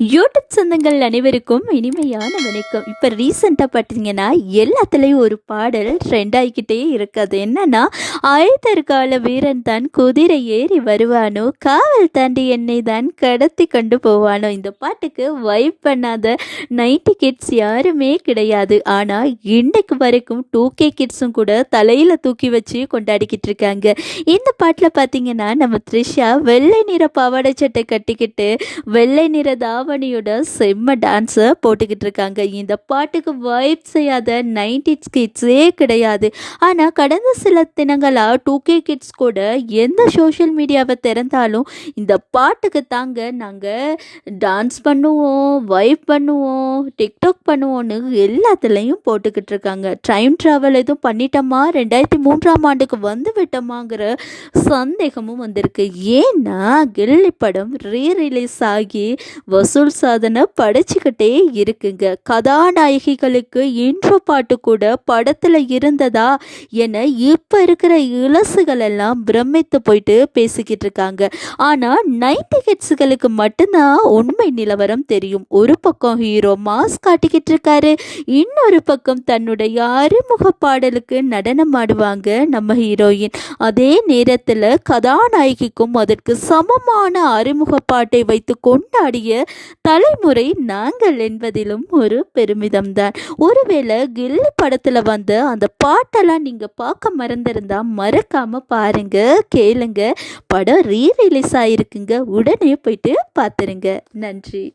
YouTube சொந்தங்கள் அனைவருக்கும் இனிமையான வணக்கம். இப்போ ரீசெண்டாக பார்த்தீங்கன்னா எல்லாத்துலேயும் ஒரு பாடல் ட்ரெண்ட் ஆகிக்கிட்டே இருக்குது. என்னன்னா ஆயுதற்கால வீரன் தான் குதிரை ஏறி வருவானோ காவல் தாண்டி என்னை தான் கடத்தி கொண்டு போவானோ இந்த பாட்டுக்கு வைப் பண்ணாத நைன்டி கிட்ஸ் யாருமே கிடையாது. ஆனால் இன்னைக்கு வரைக்கும் டூ கே கிட்ஸும் கூட தலையில் தூக்கி வச்சு கொண்டாடிக்கிட்டு இருக்காங்க. இந்த பாட்டில் பார்த்தீங்கன்னா நம்ம த்ரிஷா வெள்ளை நிற பாவாடை சட்டை கட்டிக்கிட்டு வெள்ளை நிற ஆவணியோட செம்ம டான்ஸை போட்டுக்கிட்டு இருக்காங்க. இந்த பாட்டுக்கு வைப் செய்யாத நைன்டிஸ் கிட்ஸே கிடையாது. ஆனால் கடந்த சில தினங்களாக டூ கே கிட்ஸ் கூட எந்த சோஷியல் மீடியாவை திறந்தாலும் இந்த பாட்டுக்கு தாங்க நாங்கள் டான்ஸ் பண்ணுவோம் வைப் பண்ணுவோம் டிக்டாக் பண்ணுவோன்னு எல்லாத்துலேயும் போட்டுக்கிட்டு இருக்காங்க. டைம் ட்ராவல் எதுவும் பண்ணிட்டோமா? ரெண்டாயிரத்தி மூன்றாம் ஆண்டுக்கு வந்து விட்டோமாங்கிற சந்தேகமும் வந்திருக்கு. ஏன்னா கில்லி படம் ரீ ரிலீஸ் ஆகி வசூல் சாதனை படைச்சிக்கிட்டே இருக்குங்க. கதாநாயகிகளுக்கு இன்ட்ரோ பாட்டு கூட படத்தில் இருந்ததா என இப்போ இருக்கிற இலசுகள் எல்லாம் பிரமித்து போயிட்டு பேசிக்கிட்டு இருக்காங்க. ஆனால் நைன்டி ஹெட்ஸுகளுக்கு மட்டும்தான் உண்மை நிலவரம் தெரியும். ஒரு பக்கம் ஹீரோ மாஸ் காட்டிக்கிட்டு இருக்காரு. இன்னொரு பக்கம் தன்னுடைய அறிமுக பாடலுக்கு நடனம் ஆடுவாங்க நம்ம ஹீரோயின். அதே நேரத்தில் கதாநாயகிக்கும் அதற்கு சமமான அறிமுக பாட்டை வைத்து கொண்டாடிய தலைமுறை நாங்கள் என்பதிலும் ஒரு பெருமிதம்தான். ஒருவேளை கில்லி படத்தில் வந்த அந்த பாட்டெல்லாம் நீங்கள் பார்க்க மறந்திருந்தா மறக்காம பாருங்க கேளுங்க. படம் ரீ ரிலீஸ் ஆயிருக்குங்க. உடனே போயிட்டு பார்த்துருங்க. நன்றி.